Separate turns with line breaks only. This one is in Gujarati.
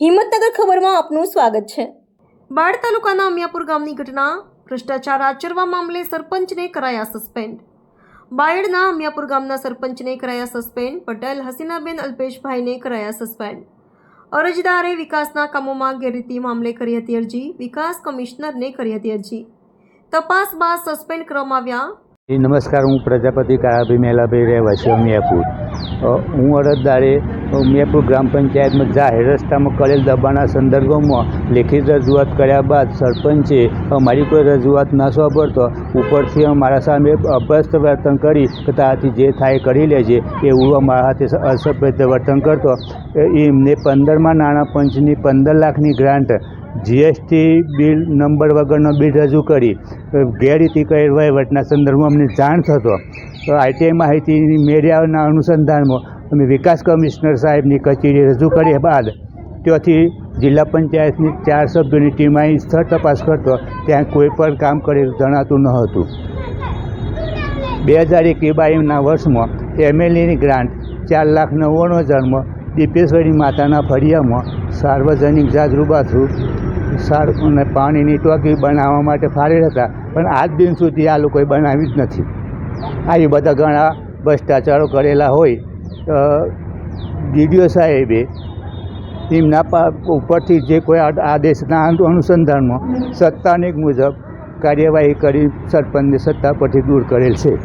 હિંમતનગર ખબરમાં આપનું સ્વાગત છે. બાળ તાલુકાના અમિયાપુર ગામની ઘટના ભ્રષ્ટાચાર આચરવા મામલે સરપંચને કરાયા સસ્પેન્ડ. બાયડના અમિયાપુર ગામના સરપંચને કરાયા સસ્પેન્ડ પટેલ હસીનાબેન અલ્પેશભાઈને કરાયા સસ્પેન્ડ. અરજદારે વિકાસના કામોમાં ગેરરીતિ મામલે કરી હતી અરજી વિકાસ કમિશનરને કરી હતી અરજી. તપાસ બાદ સસ્પેન્ડ કરવામાં આવ્યા.
નમસ્કાર હું પ્રજાપતિ કાળાભાઈ મેલાભાઈ રહેવાસી અમિયાપુર. હું અરજદારે અમિયાપુર ગ્રામ પંચાયતમાં જાહેર રસ્તામાં કરેલ દબાણના સંદર્ભમાં લેખિત રજૂઆત કર્યા બાદ સરપંચે અમારી કોઈ રજૂઆત ન સાંભળતો ઉપરથી અમારા સામે અભ્યસ્ત વર્તન કરી કે તારાથી જે થાય કરી લેજે એવું અમારા હાથે અસભ્ય વર્તન કરતો. એમને પંદરમાં નાણાં પંચની પંદર લાખની ગ્રાન્ટ જીએસટી બિલ નંબર વગરનો બિલ રજૂ કરી. ગેરરીતિ કરેલ વહીવટના સંદર્ભમાં અમને જાણ થતો. આઈટીઆઈ માહિતીની મેળ્યાના અનુસંધાનમાં અમે વિકાસ કમિશનર સાહેબની કચેરી રજૂ કર્યા બાદ ત્યાંથી જિલ્લા પંચાયતની ચાર સભ્યોની ટીમ અહીં સ્થળ તપાસ કરતો ત્યાં કોઈ પણ કામ કરેલું જણાતું ન હતું બે હજાર એકવી બાવીસના વર્ષમાં એમએલએની ગ્રાન્ટ ચાર લાખ નવ્વાણું હજારમાં દીપેશ્વરી માતાના ફળિયામાં સાર્વજનિક જાગૃબાથુ સાર અને પાણીની ટોકી બનાવવા માટે ફાળેલ હતા, પણ આજ દિન સુધી આ લોકોએ બનાવી જ નથી. આવી બધા ઘણા ભ્રષ્ટાચારો કરેલા હોય ડીડીઓ સાહેબે એમના ઉપરથી જે કોઈ આદ- આદેશના અનુસંધાનમાં સત્તાનેક મુજબ કાર્યવાહી કરી સરપંચને સત્તા પરથી દૂર કરેલ છે.